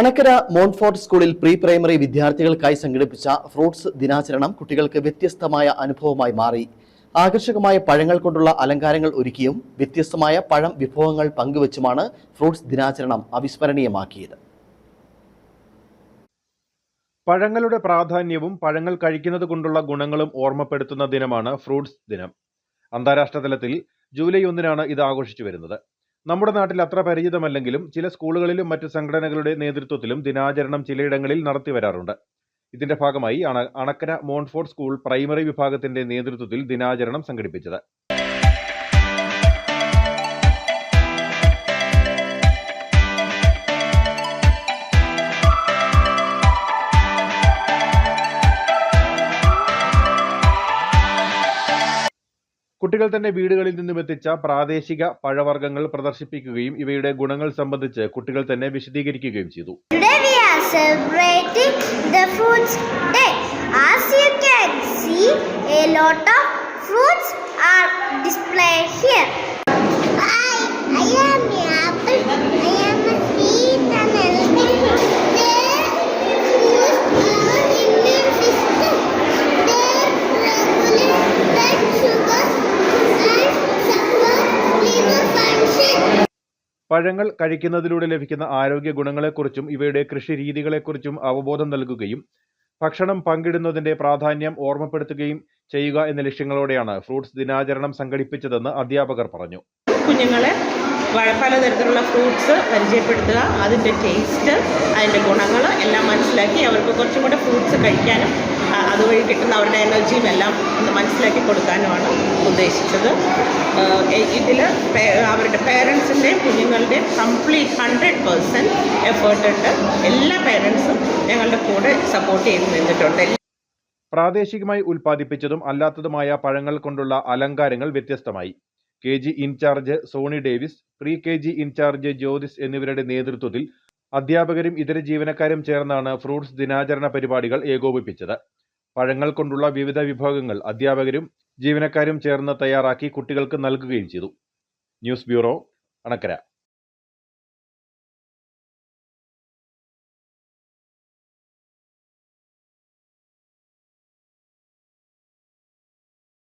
Anakkara Montfort സ്കൂളിൽ pre primary വിദ്യാർത്ഥികൾക്കായി സംഘടിപ്പിച്ച ഫ്രൂട്ട്സ് ദിനാചരണം കുട്ടികൾക്ക് വ്യത്യസ്തമായ അനുഭവമായി മാറി. ആകർഷകമായ പഴങ്ങൾ കൊണ്ടുള്ള അലങ്കാരങ്ങൾ ഒരുക്കിയും വ്യത്യസ്തമായ പഴം വിഭവങ്ങൾ പങ്കുവച്ചുമാണ് ഫ്രൂട്ട്സ് ദിനാചരണം അവിസ്മരണീയമാക്കിയത്. പഴങ്ങളുടെ പ്രാധാന്യവും പഴങ്ങൾ കഴിക്കുന്നത് കൊണ്ടുള്ള ഗുണങ്ങളും ഓർമ്മപ്പെടുത്തുന്ന ദിനമാണ് ഫ്രൂട്ട്സ് ദിനം. അന്താരാഷ്ട്ര തലത്തിൽ ജൂലൈ ഒന്നിനാണ് ഇത് ആഘോഷിച്ചു വരുന്നത്. നമ്മുടെ നാട്ടിൽ അത്ര പരിചിതമല്ലെങ്കിലും ചില സ്കൂളുകളിലും മറ്റ് സംഘടനകളുടെ നേതൃത്വത്തിലും ദിനാചരണം ചിലയിടങ്ങളിൽ നടത്തി വരാറുണ്ട്. ഇതിന്റെ ഭാഗമായി അണക്കര മോൺഫോർട്ട് സ്കൂൾ പ്രൈമറി വിഭാഗത്തിന്റെ നേതൃത്വത്തിൽ ദിനാചരണം സംഘടിപ്പിച്ചത്. കുട്ടികൾ തന്നെ വീടുകളിൽ നിന്നും എത്തിച്ച പ്രാദേശിക പഴവർഗങ്ങൾ പ്രദർശിപ്പിക്കുകയും ഇവയുടെ ഗുണങ്ങൾ സംബന്ധിച്ച് കുട്ടികൾ തന്നെ വിശദീകരിക്കുകയും ചെയ്തു. പഴങ്ങൾ കഴിക്കുന്നതിലൂടെ ലഭിക്കുന്ന ആരോഗ്യ ഗുണങ്ങളെക്കുറിച്ചും ഇവയുടെ കൃഷി രീതികളെക്കുറിച്ചും അവബോധം നൽകുകയും ഭക്ഷണം പങ്കിടുന്നതിന്റെ പ്രാധാന്യം ഓർമ്മപ്പെടുത്തുകയും ചെയ്യുക എന്ന ലക്ഷ്യങ്ങളോടെയാണ് ഫ്രൂട്ട്സ് ദിനാചരണം സംഘടിപ്പിച്ചതെന്ന് അധ്യാപകർ പറഞ്ഞു. കുഞ്ഞുങ്ങളെ പലതരത്തിലുള്ള ഫ്രൂട്ട്സ് പരിചയപ്പെടുത്തുക അതിന്റെ ടേസ്റ്റ് അതിന്റെ ഗുണങ്ങൾ എല്ലാം മനസ്സിലാക്കി അവർക്ക് കുറച്ചും കൂടെ ഫ്രൂട്ട്സ് കഴിക്കാനും അതുവഴി കിട്ടുന്ന അവരുടെ എനർജിയും എല്ലാം ഒന്ന് മനസ്സിലാക്കി കൊടുക്കാനുമാണ് ഉദ്ദേശിച്ചത്. ഇതിൽ അവരുടെ പേരൻസിന്റെയും കുഞ്ഞുങ്ങളുടെയും കംപ്ലീറ്റ് ഹൺഡ്രഡ് പേഴ്സന്റ് എഫേർട്ട് ഉണ്ട് എല്ലാ പേരൻസും ഞങ്ങളുടെ കൂടെ സപ്പോർട്ട് ചെയ്ത് നിന്നിട്ടുണ്ട്. പ്രാദേശികമായി ഉൽപ്പാദിപ്പിച്ചതും അല്ലാത്തതുമായ പഴങ്ങൾ കൊണ്ടുള്ള അലങ്കാരങ്ങൾ വ്യത്യസ്തമായി. K G incharge Soni Davis pre K G incharge Jyothis എന്നിവരുടെ നേതൃത്വത്തിൽ അധ്യാപകരും ഇതര ജീവനക്കാരും ചേർന്നാണ് ഫ്രൂട്ട്സ് ദിനാചരണ പരിപാടികൾ ഏകോപിപ്പിച്ചത്. പഴങ്ങൾ കൊണ്ടുള്ള വിവിധ വിഭാഗങ്ങൾ അധ്യാപകരും ജീവനക്കാരും ചേർന്ന് തയ്യാറാക്കി കുട്ടികൾക്ക് നൽകുകയും ചെയ്തു. News bureau Anakkara.